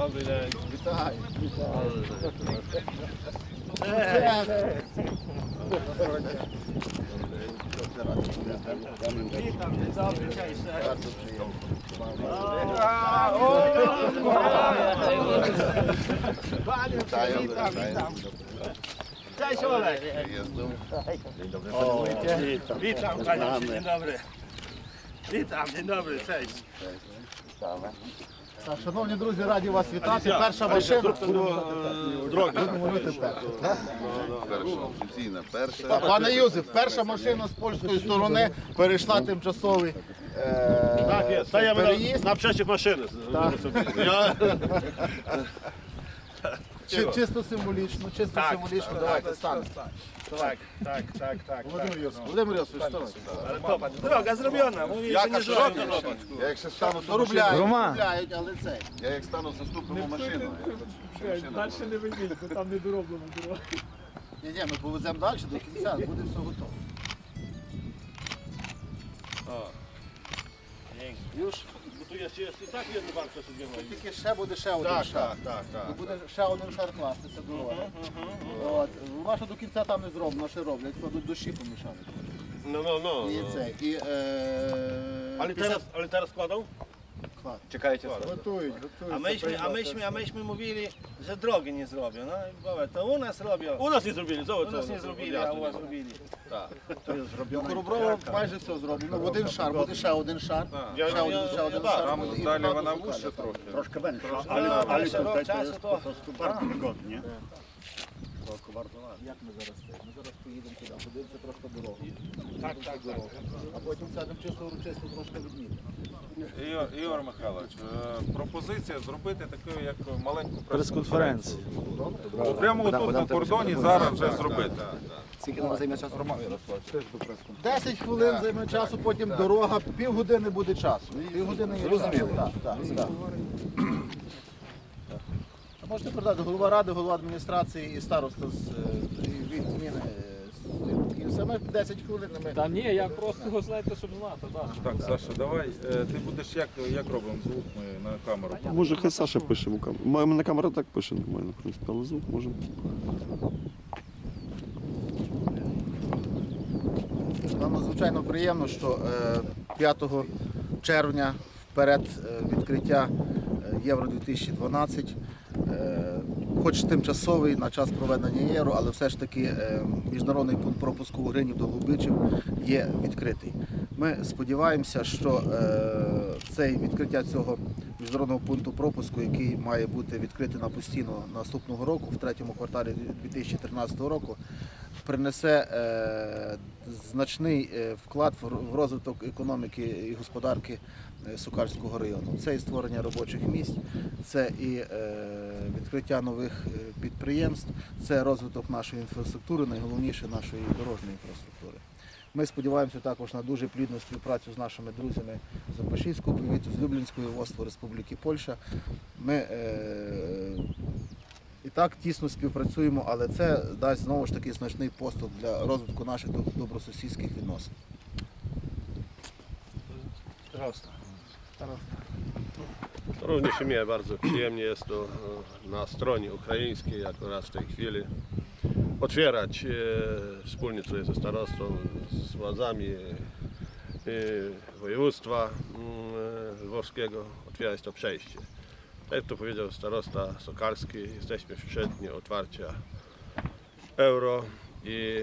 Dobry dzień. Witaj. Witam, dzień dobry, cześć. Bardzo przyjemnie. Witam, witam. Cześć Olek. Dzień dobry. Witam panie, dzień dobry. Witam, dzień dobry, cześć. Witamy. Шановні друзі, раді вас вітати. Перша машина. Перша. Пане Юзеф, перша машина з польської сторони перейшла тимчасовий е, переїзд. на. Ja, Чи- Чисто символічно, чисто символічно. Давайте станемо. Tak, tak, tak, tak. Володимир Йосифович, Володимир Йосифович, вставайте. Mówię, że Яка nie широка? zrobię. Я якщо стану, то рубляють, рубляють, але це. Я як стану заступимо машину. Далі не вийдіть, бо там не дороблено дорога. Ні, ні, ми повеземо далі до кінця, буде все готово. Już? bo tu jest, jest i tak jeden bank przesunięty. Тільки ще буде ще один Так, шар. так, так, Ну, tak. Буде ще один шар кластися дорога. От. Вона ще до кінця там не зроблено, ще роблять, кладуть дощі помішали. No, no, no. І no. це, і... Е... Ale teraz, ale teraz kładą? Czekajcie. Готують, готують. A myśmy, a myśmy, a myśmy mówili, że drogi nie zrobią. No i powiem, to u nas robią. U nas nie zrobili, zobacz. U nas co- nie co- zrobili, ja a tu u nie was mam. zrobili. Ну, Короброво майже все зроблено. В один шар, буде ще один шар. Я- Ще я- один, ще я- один так, шар. там буде, і далі багато вона сукалів. вужче трохи. Troszkę będzie, Ale, ale, ale ale tutaj to czasu jest to- po prostu bardzo wygodnie. Tylko bardzo ładnie. Як ми зараз це? Ми зараз поїдемо туди, подивимося трошки дорогу. Tak, tak, tak. А потім сядемо чисто урочисто трошки відмітимо. Ігор, Михайлович, е, пропозиція зробити таку як маленьку Прес-конференцію. Прямо тут на кордоні зараз вже зробити. Скільки нам займе часу? 10 хвилин займе часу, потім дорога, півгодини буде часу. Півгодини є. А Можете передати голова ради, голова адміністрації і староста з е, і від зміни. е, з- І саме 10 хвилин ми. Та ні, я просто його знаєте, щоб знати. Да. Так, Саша, давай. е, Ти будеш як, як робимо звук ми на камеру? Може, хай Саша пише в камеру. У мене камера так пише нормально, в принципі, але звук можемо. Нам надзвичайно приємно, що е, 5 червня вперед е, відкриття е, Євро 2012, е, хоч тимчасовий на час проведення Єру, але все ж таки е, міжнародний пункт пропуску Гринів до Лубичів є відкритий. Ми сподіваємося, що е, цей відкриття цього міжнародного пункту пропуску, який має бути відкритий на постійно наступного року, в третьому кварталі 2013 року, принесе е, значний е, вклад в розвиток економіки і господарки е, Сукальського району. Це і створення робочих місць, це і відкриття нових підприємств, це розвиток нашої інфраструктури, найголовніше нашої дорожньої інфраструктури. Ми сподіваємося також на дуже плідну співпрацю з нашими друзями з Опашівського повіту, з Люблінської ОСТВ Республіки Польща. Ми і так тісно співпрацюємо, але це дасть знову ж таки значний поступ для розвитку наших доб- добросусідських відносин. Prosto. Również mnie bardzo przyjemnie jest to e, na stronie ukraińskiej akurat w tej chwili otwierać e, wspólnie tutaj ze starostwą, z władzami e, e, województwa mm, e, lwowskiego, otwierać to przejście. Jak to powiedział starosta Sokalski, jesteśmy w przeddniu otwarcia euro i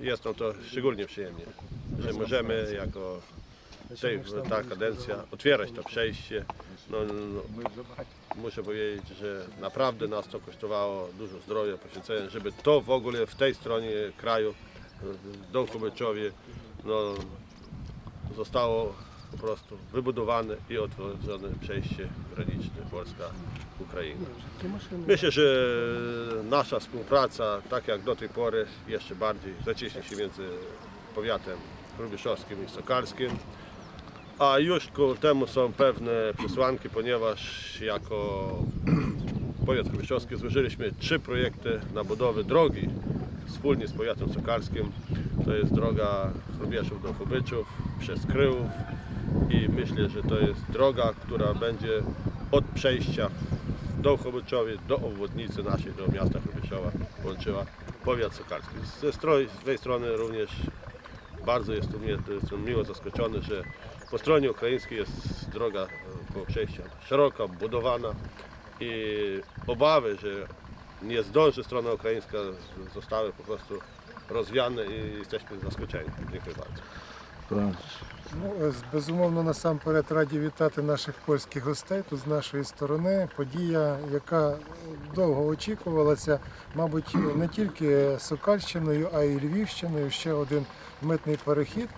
jest nam to szczególnie przyjemnie, że możemy jako tej, ta kadencja otwierać to przejście. No, no, no, muszę powiedzieć, że naprawdę nas to kosztowało dużo zdrowia, poświęcenia, żeby to w ogóle w tej stronie kraju, w Dołku no, zostało po prostu wybudowane i otworzone przejście graniczne Polska-Ukraina. Myślę, że nasza współpraca, tak jak do tej pory, jeszcze bardziej zacieśni się między powiatem rubieszowskim i sokalskim. A już ku temu są pewne przesłanki, ponieważ jako powiat rubieszowski złożyliśmy trzy projekty na budowę drogi wspólnie z powiatem sokalskim. To jest droga Rubieszów do Chubyczów przez Kryłów i myślę, że to jest droga, która będzie od przejścia do Chobyczowie, do obwodnicy naszej, do miasta Chobyczowa łączyła powiat sokalski. Ze tej strony również bardzo jest mnie, jestem miło zaskoczony, że po stronie ukraińskiej jest droga e, koło przejścia szeroka, budowana i obawy, że nie zdąży strona ukraińska zostały po prostu rozwiane i jesteśmy zaskoczeni. Dziękuję bardzo. Ну, безумовно, насамперед раді вітати наших польських гостей тут з нашої сторони. Подія, яка довго очікувалася, мабуть, не тільки Сокальщиною, а й Львівщиною. Ще один митний перехід.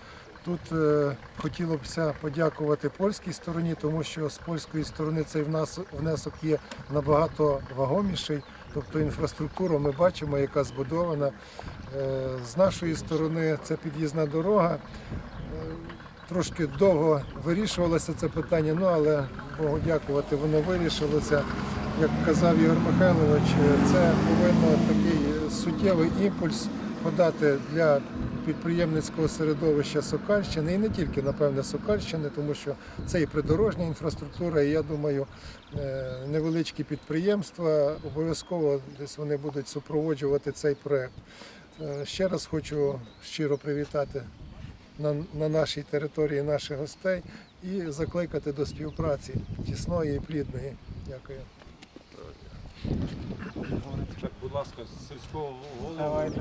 Тут е, хотілося б подякувати польській стороні, тому що з польської сторони цей внесок є набагато вагоміший. Тобто інфраструктуру ми бачимо, яка збудована. Е, з нашої сторони це під'їзна дорога. Трошки довго вирішувалося це питання, ну але Богу дякувати, воно вирішилося. Як казав Ігор Михайлович, це повинно такий суттєвий імпульс подати для підприємницького середовища Сокальщини і не тільки, напевне, Сокальщини, тому що це і придорожня інфраструктура, і я думаю, е, невеличкі підприємства обов'язково десь вони будуть супроводжувати цей проект. Е, Ще раз хочу щиро привітати на, на нашій території наших гостей і закликати до співпраці тісної і плідної. Дякую. Так, будь ласка, з сільського голови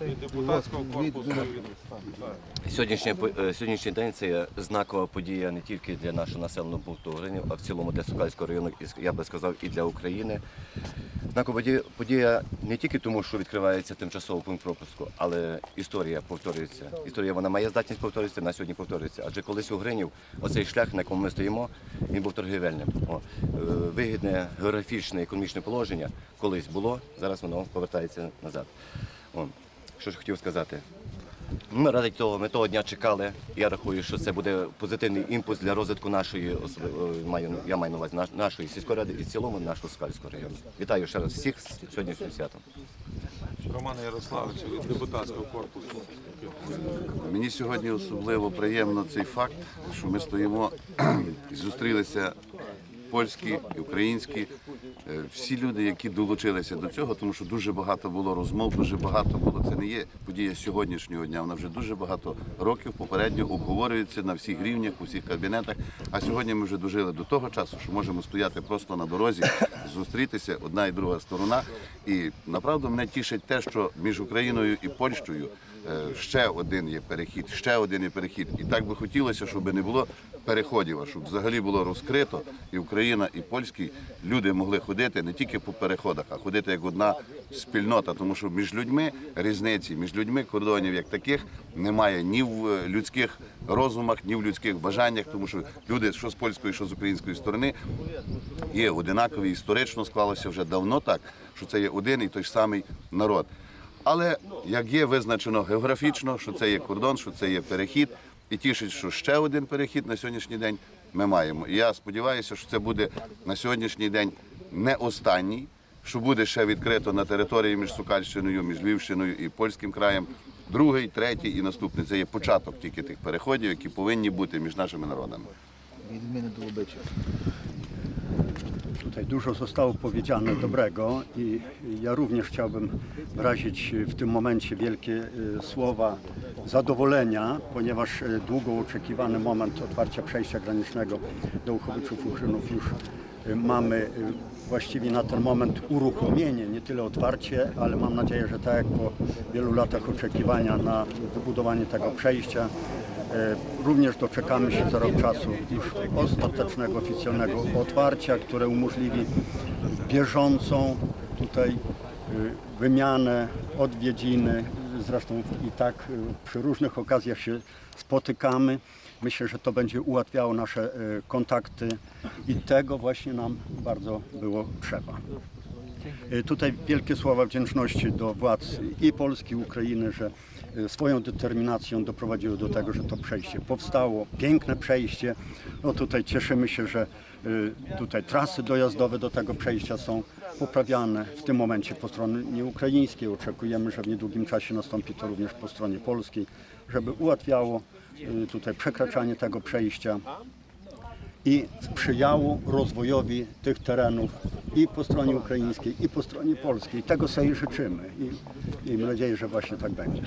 і, і депутатського корпусу. Сьогоднішній, по- е, сьогоднішній день це є знакова подія не тільки для нашого населеного пункту Гринів, а в цілому для Сокальського району, і, я би сказав, і для України. Знакова подія, подія не тільки тому, що відкривається тимчасовий пункт пропуску, але історія повторюється. Історія вона має здатність повторюватися, на сьогодні повторюється. Адже колись у Гринів оцей шлях, на якому ми стоїмо, він був торгівельним. О, е, вигідне географічне економічне положення колись було, зараз воно повертається назад. О, що ж хотів сказати. Ми раді того, ми того дня чекали. Я рахую, що це буде позитивний імпульс для розвитку нашої особливо маю я маю на увазі нашої сільської ради і в цілому нашого Скальського району. Вітаю ще раз всіх з сьогоднішнім святом. Роман Ярославовича від депутатського корпусу. Мені сьогодні особливо приємно цей факт, що ми стоїмо і зустрілися польські, і українські, всі люди, які долучилися до цього, тому що дуже багато було розмов, дуже багато було. Це не є подія сьогоднішнього дня. Вона вже дуже багато років попередньо обговорюється на всіх рівнях, у всіх кабінетах. А сьогодні ми вже дожили до того часу, що можемо стояти просто на дорозі, зустрітися одна і друга сторона. І направду мене тішить те, що між Україною і Польщею е, ще один є перехід, ще один є перехід. І так би хотілося, щоб не було переходів, а щоб взагалі було розкрито, і Україна, і польські люди могли ходити не тільки по переходах, а ходити як одна спільнота. Тому що між людьми різниці, між людьми кордонів як таких немає ні в е, людських розумах, ні в людських бажаннях, тому що люди, що з польської, що з української сторони, є одинакові. Історично склалося вже давно так, що це є один і той ж самий народ. Але як є визначено географічно, що це є кордон, що це є перехід, і тішить, що ще один перехід на сьогоднішній день ми маємо. І я сподіваюся, що це буде на сьогоднішній день не останній, що буде ще відкрито на території між Сукальщиною, між Львівщиною і польським краєм. Другий, третій і наступний. Це є початок тільки тих переходів, які повинні бути між нашими народами. Від мене до обличчя. Tutaj dużo zostało powiedziane dobrego i ja również chciałbym wyrazić w tym momencie wielkie e, słowa zadowolenia, ponieważ e, długo oczekiwany moment otwarcia przejścia granicznego do Uchowiczów Urzynów już e, mamy właściwie na ten moment uruchomienie, nie tyle otwarcie, ale mam nadzieję, że tak jak po wielu latach oczekiwania na wybudowanie tego przejścia, Również doczekamy się za rok czasu już ostatecznego, oficjalnego otwarcia, które umożliwi bieżącą tutaj e, wymianę, odwiedziny. Zresztą i tak e, przy różnych okazjach się spotykamy. Myślę, że to będzie ułatwiało nasze e, kontakty i tego właśnie nam bardzo było trzeba. E, Tutaj wielkie słowa wdzięczności do władz i Polski, i Ukrainy, że e, swoją determinacją doprowadziły do tego, że to przejście powstało. Piękne przejście. No tutaj cieszymy się, że e, tutaj trasy dojazdowe do tego przejścia są poprawiane w tym momencie po stronie ukraińskiej. Oczekujemy, że w niedługim czasie nastąpi to również po stronie polskiej, żeby ułatwiało tutaj przekraczanie tego przejścia i sprzyjało rozwojowi tych terenów i po stronie ukraińskiej, i po stronie polskiej. Tego sobie życzymy i miejmy nadzieję, że właśnie tak będzie.